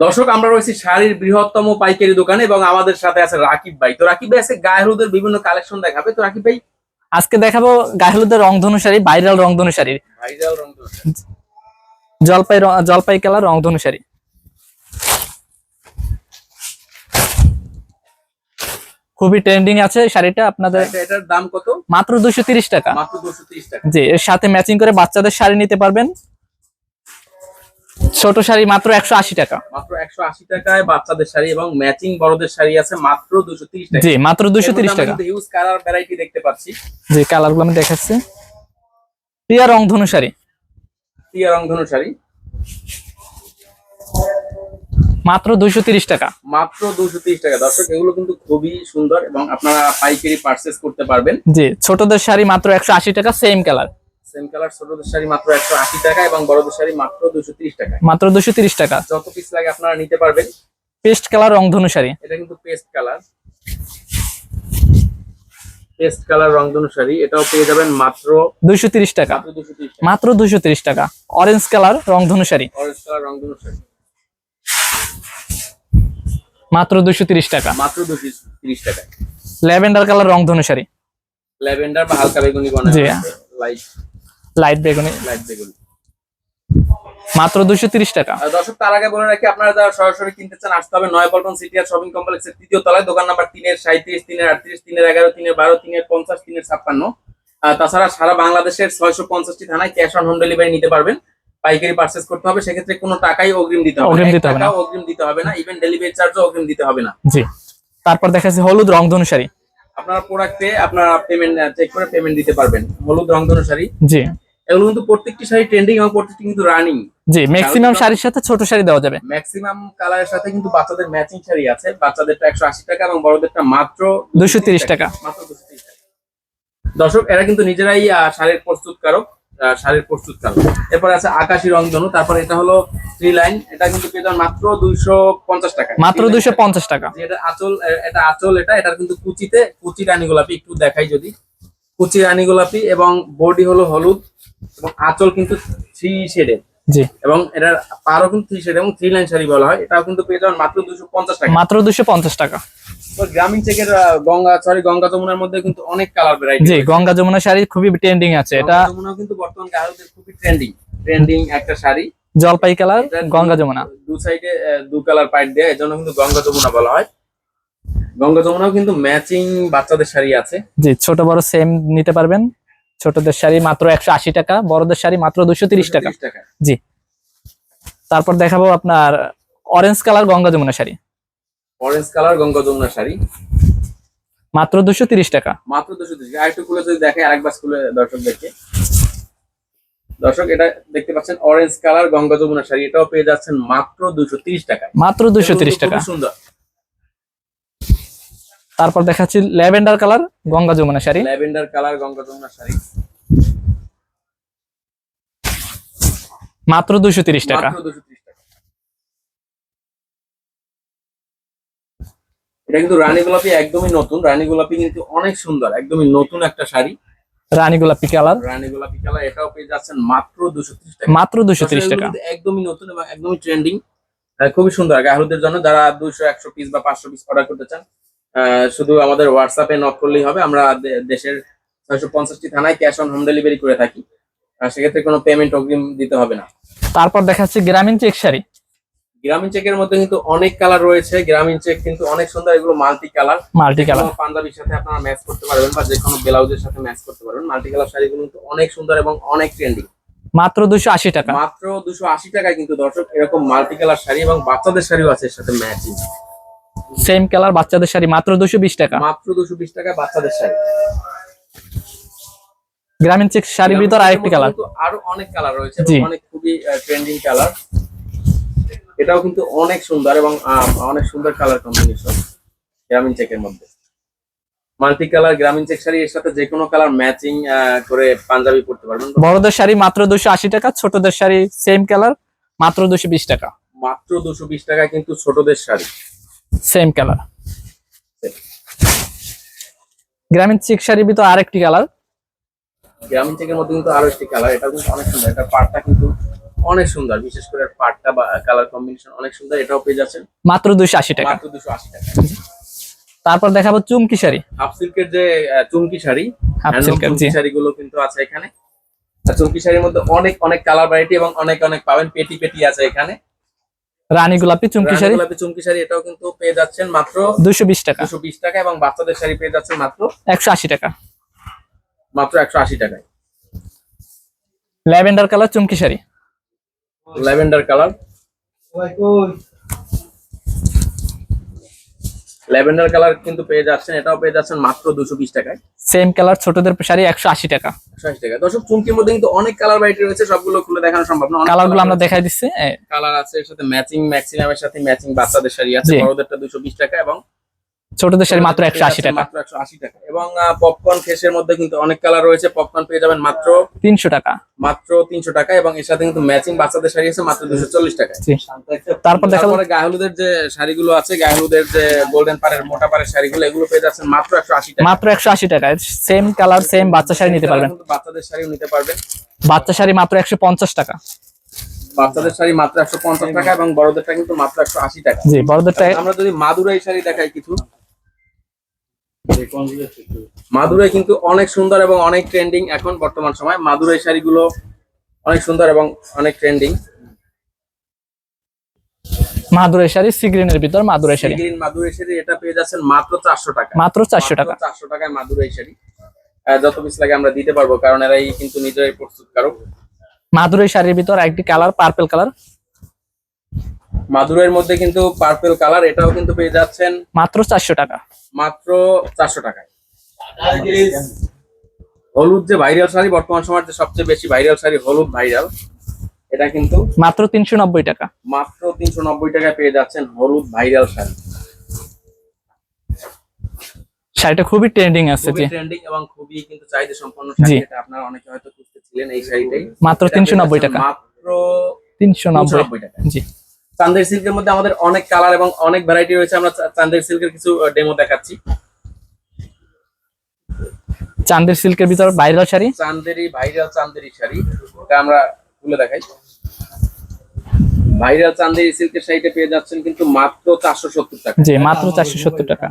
দর্শক আমরা রয়েছি শাড়ির বৃহত্তম পাইকারি দোকানে এবং আমাদের সাথে আছে রাকিব ভাই। তো রাকিব ভাই আজকে গায়ে হলুদের বিভিন্ন কালেকশন দেখাবে। তো রাকিব ভাই আজকে দেখাবো গায়ে হলুদের রংধনু শাড়ি ভাইরাল রংধনু শাড়ি। ভাইরাল। জলপাই জলপাই কালার রংধনু শাড়ি। খুবই ট্রেন্ডিং আছে শাড়িটা আপনাদের এটার দাম কত? মাত্র দুশো তিরিশ টাকা। মাত্র দুশো তিরিশ টাকা। জি এর সাথে ম্যাচিং করে বাচ্চাদের শাড়ি নিতে পারবেন। ছোট শাড়ি মাত্র একশো আশি টাকা। মাত্র একশো আশি টাকায় বাচ্চাদের শাড়ি এবং ম্যাচিং বড়দের শাড়ি আছে মাত্র দুশো তিরিশ টাকা। জি মাত্র দুশো তিরিশ টাকা। হিউজ কালার ভ্যারাইটি দেখতে পাচ্ছি। জি কালারগুলো আমি দেখাচ্ছি। প্রিয়া রংধনু শাড়ি। টিয়া রংধনু শাড়ি। মাত্র দুশো তিরিশ টাকা। মাত্র দুশো তিরিশ টাকা। দর্শক এগুলো কিন্তু খুবই সুন্দর এবং আপনারা পাইকারি পার্চেস করতে পারবেন। জি ছোটদের শাড়ি মাত্র একশো আশি টাকা সেম কালার সেম কালার ছোটদের শাড়ি মাত্র একশো আশি টাকা এবং বড়দের শাড়ি মাত্র দুশো তিরিশ টাকা মাত্র দুশো তিরিশ টাকা। যত পিস লাগে আপনারা নিতে পারবেন। পেস্ট কালার রংধনু শাড়ি। এটা কিন্তু পেস্ট কালার। পেস্ট কালার রংধনু শাড়ি। এটাও পেয়ে যাবেন মাত্র দুইশো তিরিশ টাকা। মাত্র টাকা। অরেঞ্জ কালার রংধনু শাড়ি। অরেঞ্জ কালার রংধনু শাড়ি। মাত্র দুশো তিরিশ টাকা। মাত্র দুশো তিরিশ টাকা। ল্যাভেন্ডার কালার রংধনু শাড়ি। ল্যাভেন্ডার বা হালকা বেগুনি বনে লাইট লাইট বেগুনি। লাইট বেগুনি। মাত্র দুশো তিরিশ টাকা। দর্শক তার আগে বলে রাখি আপনারা যারা সরাসরি কিনতে চান আসতে হবে নয় পল্টন সিটি আর শপিং কমপ্লেক্সের তৃতীয় তলায় দোকান নাম্বার তিনের সাঁত্রিশ তিনের আটত্রিশ তিনের এগারো তিনের বারো তিনের পঞ্চাশ তিনের ছাপ্পান্ন। আর তাছাড়া সারা বাংলাদেশের ছয়শো পঞ্চাশটি থানায় ক্যাশ অন হোম ডেলিভারি নিতে পারবেন। পাইকারি পার্চেস করতে হবে সেক্ষেত্রে কোনো টাকাই অগ্রিম দিতে হবে অগ্রিম দিতে হবে না। অগ্রিম দিতে হবে না ইভেন ডেলিভারি চার্জও অগ্রিম দিতে হবে না। জি। তারপর দেখা যাচ্ছে হলুদ রংধনু শাড়ি আপনারা প্রোডাক্টে আপনারা পেমেন্ট চেক করে পেমেন্ট দিতে পারবেন। হলুদ রংধনু শাড়ি জি। এগুলো কিন্তু প্রত্যেকটি শাড়ি ট্রেন্ডিং এবং প্রত্যেকটি কিন্তু রানিং জি ম্যাক্সিমাম শাড়ির সাথে ছোট শাড়ি দেওয়া যাবে। ম্যাক্সিমাম কালারের সাথে কিন্তু বাচ্চাদের ম্যাচিং শাড়ি আছে। বাচ্চাদেরটা একশো আশি টাকা এবং বড়দেরটা মাত্র 230 টাকা। মাত্র 230 টাকা। দর্শক এরা কিন্তু নিজেরাই শাড়ির প্রস্তুতকারক শাড়ির প্রস্তুতকারক। এরপর আছে আকাশি রংধনু তারপর এটা হলো থ্রি লাইন এটা কিন্তু পেয়ে মাত্র দুইশো পঞ্চাশ টাকা। মাত্র দুশো শাড়ি। পঞ্চাশ টাকা। এটা আঁচল এটা আঁচল এটা এটার কিন্তু কুচিতে কুচি রানী গোলাপি একটু দেখাই যদি। কুচি রানী গোলাপি এবং বডি হলো হলুদ এবং আঁচল কিন্তু থ্রি শেডের জি। এবং এটার পারও কিন্তু থ্রি শেড এবং থ্রি লাইন শাড়ি বলা হয়। এটাও কিন্তু পেয়ে যাবেন মাত্র দুশো পঞ্চাশ টাকা। মাত্র দুশো পঞ্চাশ টাকা। গ্রামীণ চেকের গঙ্গা সরি গঙ্গা যমুনার মধ্যে কিন্তু অনেক কালার ভ্যারাইটি জি গঙ্গা যমুনা শাড়ি খুবই ট্রেন্ডিং আছে। এটা কিন্তু বর্তমান গ্রাহকদের খুবই ট্রেন্ডিং ট্রেন্ডিং একটা শাড়ি। জলপাই কালার গঙ্গা যমুনা। দু সাইডে দু কালার পাইট দেয় এজন্য কিন্তু গঙ্গা যমুনা বলা হয়। গঙ্গা যমুনাও কিন্তু ম্যাচিং বাচ্চাদের শাড়ি আছে। জি ছোট বড় সেম নিতে পারবেন। ছোটদের শাড়ি মাত্র একশো আশি টাকা বড়দের শাড়ি মাত্র দুশো তিরিশ টাকা। জি। তারপর দেখাবো আপনার orange colour Ganga Jamuna sari. Orange colour Ganga Jamuna sari. মাত্র দুশো তিরিশ টাকা। মাত্র দুশো তিরিশ আরেকটু খুলে যদি দেখে আরেকবার খুলে দর্শক দেখে দর্শক এটা দেখতে পাচ্ছেন অরেঞ্জ কালার গঙ্গা যমুনা শাড়ি। এটাও পেয়ে যাচ্ছেন মাত্র দুশো তিরিশ টাকায়। মাত্র দুশো তিরিশ টাকা। সুন্দর। তারপর দেখাচ্ছি lavender colour Ganga Jamuna sari. Lavender colour Ganga Jamuna sari. মাত্র দুশো তিরিশ টাকা। মাত্র দুশো তিরিশ টাকা। এটা কিন্তু রানী গোলাপি একদমই নতুন। রানী গোলাপি কিন্তু অনেক সুন্দর একদমই নতুন একটা শাড়ি। রানী গোলাপি কালার। রানী গোলাপি কালার এটাও পেয়ে যাচ্ছেন মাত্র দুশো তিরিশ টাকা। মাত্র দুশো টাকা। একদমই নতুন এবং একদমই ট্রেন্ডিং খুবই সুন্দর। গাহরুদের জন্য যারা দুইশো একশো পিস বা পাঁচশো পিস অর্ডার করতে চান শুধু আমাদের হোয়াটসঅ্যাপে নক করলেই হবে। আমরা দেশের ছয়শো পঞ্চাশটি থানায় ক্যাশ অন হোম ডেলিভারি করে থাকি। আর সেক্ষেত্রে কোনো পেমেন্ট অগ্রিম দিতে হবে না। তারপর দেখা যাচ্ছে গ্রামীণ চেক শাড়ি। গ্রামীণ চেকের মধ্যে কিন্তু অনেক কালার রয়েছে। গ্রামীণ চেক কিন্তু অনেক সুন্দর। এগুলো মাল্টি কালার মাল্টি কালার পাঞ্জাবির সাথে আপনারা ম্যাচ করতে পারবেন বা যে কোনো ব্লাউজের সাথে ম্যাচ করতে পারবেন। মাল্টি কালার শাড়িগুলো কিন্তু অনেক সুন্দর এবং অনেক ট্রেন্ডিং মাত্র দুশো আশি টাকা। মাত্র দুশো আশি টাকায় কিন্তু দর্শক এরকম মাল্টি কালার শাড়ি এবং বাচ্চাদের শাড়িও আছে এর সাথে ম্যাচিং সেম কালার বাচ্চাদের শাড়ি মাত্র দুশো বিশ টাকা। মাত্র দুশো বিশ টাকা বাচ্চাদের শাড়ি। গ্রামীণ চেক শাড়ির ভিতর আরেকটি কালার আরও অনেক কালার রয়েছে অনেক খুবই ট্রেন্ডিং কালার এটাও কিন্তু অনেক সুন্দর এবং অনেক সুন্দর কালার কম্বিনেশন গ্রামীণ চেকের মধ্যে। Multi colour Grameen check sari এর সাথে যে কোনো কালার ম্যাচিং করে পাঞ্জাবি পরতে পারবেন বড়দের শাড়ি মাত্র দুশো আশি টাকা ছোটদের শাড়ি সেম কালার মাত্র দুশো বিশ টাকা। মাত্র দুশো বিশ টাকায় কিন্তু ছোটদের sari. Same colour Grameen check শাড়ির ভিতর আরেকটি কালার গ্রামীণ চেকের মধ্যে কিন্তু আরও একটি কালার এটা কিন্তু অনেক সুন্দর এটা পাড়টা কিন্তু অনেক সুন্দর বিশেষ করে পাটটা বা কালার কম্বিনেশন অনেক সুন্দর এটাও পেয়ে যাচ্ছেন। মাত্র দুইশো আশি টাকা। মাত্র দুশো আশি টাকা। তারপর দেখাবো চুমকি শাড়ি। হাফ সিল্কের যে চুমকি শাড়ি হাফ সিল্কের জি চুমকি শাড়িগুলো কিন্তু আছে এখানে। আর চুমকি শাড়ির মধ্যে অনেক অনেক কালার ভ্যারাইটি এবং অনেক অনেক পাবেন পেটি পেটি আছে এখানে। রানী গোলাপি চুমকি শাড়ি? গোলাপি চুমকি শাড়ি এটাও কিন্তু পেয়ে যাচ্ছেন মাত্র দুইশো বিশ টাকা। দুশো বিশ টাকা এবং বাচ্চাদের শাড়ি পেয়ে যাচ্ছেন মাত্র একশো আশি টাকা। মাত্র একশো আশি টাকায়। ল্যাভেন্ডার কালার চুমকি sari. Lavender colour. Lavender colour কিন্তু পেয়ে যাচ্ছেন এটাও পেয়ে যাচ্ছেন মাত্র দুশো বিশ টাকায়। সেম কালার ছোটদের শাড়ি একশো আশি টাকা। একশো আশি টাকা। দর্শক চুমকির মধ্যে কিন্তু অনেক কালার ভ্যারাইটি রয়েছে সবগুলো খুলে দেখানো সম্ভব না কালারগুলো আমরা দেখাই দিচ্ছি কালার আছে এর সাথে ম্যাচিং ম্যাক্সিমামের সাথে ম্যাচিং বাচ্চাদের শাড়ি আছে বড়দেরটা দুশো বিশ টাকা এবং ছোটদের শাড়ি মাত্র একশো আশি টাকা। মাত্র একশো আশি টাকা। এবং পপকর্ন ফেসের মধ্যে কিন্তু অনেক কালার রয়েছে। পপকর্ন পেয়ে যাবেন মাত্র তিনশো টাকা। মাত্র তিনশো টাকা এবং এর সাথে কিন্তু ম্যাচিং বাচ্চাদের শাড়ি আছে মাত্র দুশো চল্লিশ টাকা তারপর দেখাবো তারপরে গায়ে যে শাড়িগুলো আছে গায়ে হলুদের যে গোল্ডেন পাড়ের মোটা পাড়ের শাড়িগুলো এগুলো পেয়ে যাচ্ছেন মাত্র একশো আশি টাকা মাত্র একশো আশি টাকায়। সেম কালার সেম বাচ্চা শাড়ি নিতে পারবেন। বাচ্চাদের শাড়িও নিতে পারবেন। বাচ্চা শাড়ি মাত্র একশো পঞ্চাশ টাকা। বাচ্চাদের শাড়ি মাত্র একশো পঞ্চাশ টাকা এবং বড়দেরটা কিন্তু মাত্র একশো আশি টাকা। জি বড়দেরটা আমরা যদি মাদুরাই শাড়ি দেখাই কিছু। মাদুরাই কিন্তু অনেক সুন্দর এবং অনেক ট্রেন্ডিং এখন বর্তমান সময়। মাদুরাই শাড়িগুলো অনেক সুন্দর এবং অনেক ট্রেন্ডিং মাদুরাই শাড়ি সিগ্রিনের ভিতর মাদুরাই শাড়ি। গ্রিন মাদুরাই শাড়ি এটা পেয়ে যাচ্ছেন মাত্র চারশো টাকা। মাত্র চারশো টাকা। চারশো টাকায় মাদুরাই শাড়ি। যত পিস লাগে আমরা দিতে পারব কারণ এরাই কিন্তু নিজেরাই প্রস্তুতকারক। মাদুরাই শাড়ির ভিতর একটি কালার পার্পল কালার মাদুরাইয়ের মধ্যে কিন্তু পার্পল কালার এটাও কিন্তু পেয়ে যাচ্ছেন মাত্র চারশো টাকা। মাত্র চারশো টাকায়। হলুদ যে ভাইরাল শাড়ি বর্তমান সময়ের যে সবচেয়ে বেশি ভাইরাল শাড়ি হলুদ ভাইরাল এটা কিন্তু মাত্র তিনশো নব্বই টাকা। মাত্র তিনশো নব্বই টাকায় পেয়ে যাচ্ছেন হলুদ ভাইরাল শাড়ি। শাড়িটা খুবই ট্রেন্ডিং আছে খুবই জি ট্রেন্ডিং এবং খুবই কিন্তু চাহিদা সম্পন্ন শাড়ি এটা আপনারা অনেকে হয়তো খুঁজতেছিলেন এই শাড়িটাই। মাত্র এটা পেয়ে 390 টাকা। মাত্র তিনশো নব্বই। 390 টাকা জি। চান্দের সিল্কের মধ্যে আমাদের অনেক কালার এবং অনেক ভ্যারাইটি রয়েছে। আমরা চান্দের সিল্কের কিছু ডেমো দেখাচ্ছি। চান্দের সিল্কের ভিতর ভাইরাল শাড়ি? চান্দেরি ভাইরাল চান্দেরি শাড়ি। এটা আমরা খুলে দেখাই। ভাইরাল চান্দেরি সিল্কের শাড়িটা পেয়ে যাচ্ছেন কিন্তু মাত্র চারশো সত্তর টাকা। জি মাত্র চারশো সত্তর টাকা।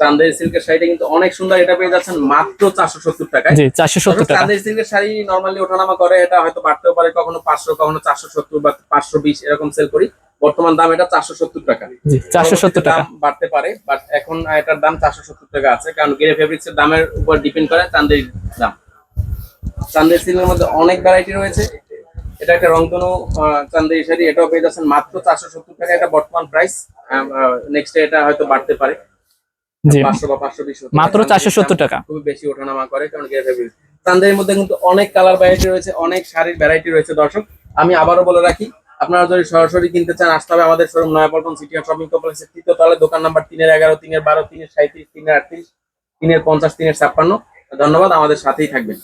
চান্দেরি সিল্কের শাড়িটা কিন্তু অনেক সুন্দর এটা পেয়ে যাচ্ছেন মাত্র চারশো সত্তর টাকায়। জি চারশো সত্তর টাকা। চান্দেরি সিল্কের শাড়ি নর্মালি ওঠানামা করে এটা হয়তো বাড়তেও পারে কখনো পাঁচশো কখনো চারশো সত্তর বা পাঁচশো বিশ এরকম সেল করি। বর্তমান দাম এটা চারশো সত্তর টাকা। চারশো সত্তর টাকা। বাড়তে পারে বাট এখন এটার দাম চারশো সত্তর টাকা আছে কারণ গেরে ফেব্রিক্স এর দামের উপর ডিপেন্ড করে চান্দের দাম। চান্দের সিলের মধ্যে অনেক ভ্যারাইটি রয়েছে। এটা একটা রংধনু চান্দেরি শাড়ি এটাও পেয়ে যাচ্ছেন মাত্র চারশো সত্তর টাকা। এটা বর্তমান প্রাইস নেক্সট এটা হয়তো বাড়তে পারে। জি। চারশো মাত্র 470 টাকা। খুব বেশি ওঠানামা করে কারণ মধ্যে কিন্তু অনেক কালার ভ্যারাইটি রয়েছে অনেক শাড়ির ভ্যারাইটি রয়েছে দর্শক। আমি আবারও বলে রাখি আপনারা যদি সরাসরি কিনতে চান আসতে হবে আমাদের শোরুম নয়াপল্টন সিটি শপিং কমপ্লেক্সের তৃতীয় তলায় দোকান নাম্বার তিনের এগারো তিনের বারো তিনের সাঁত্রিশ তিনের আটত্রিশ তিনের পঞ্চাশ তিনের ছাপ্পান্ন। ধন্যবাদ আমাদের সাথেই থাকবেন।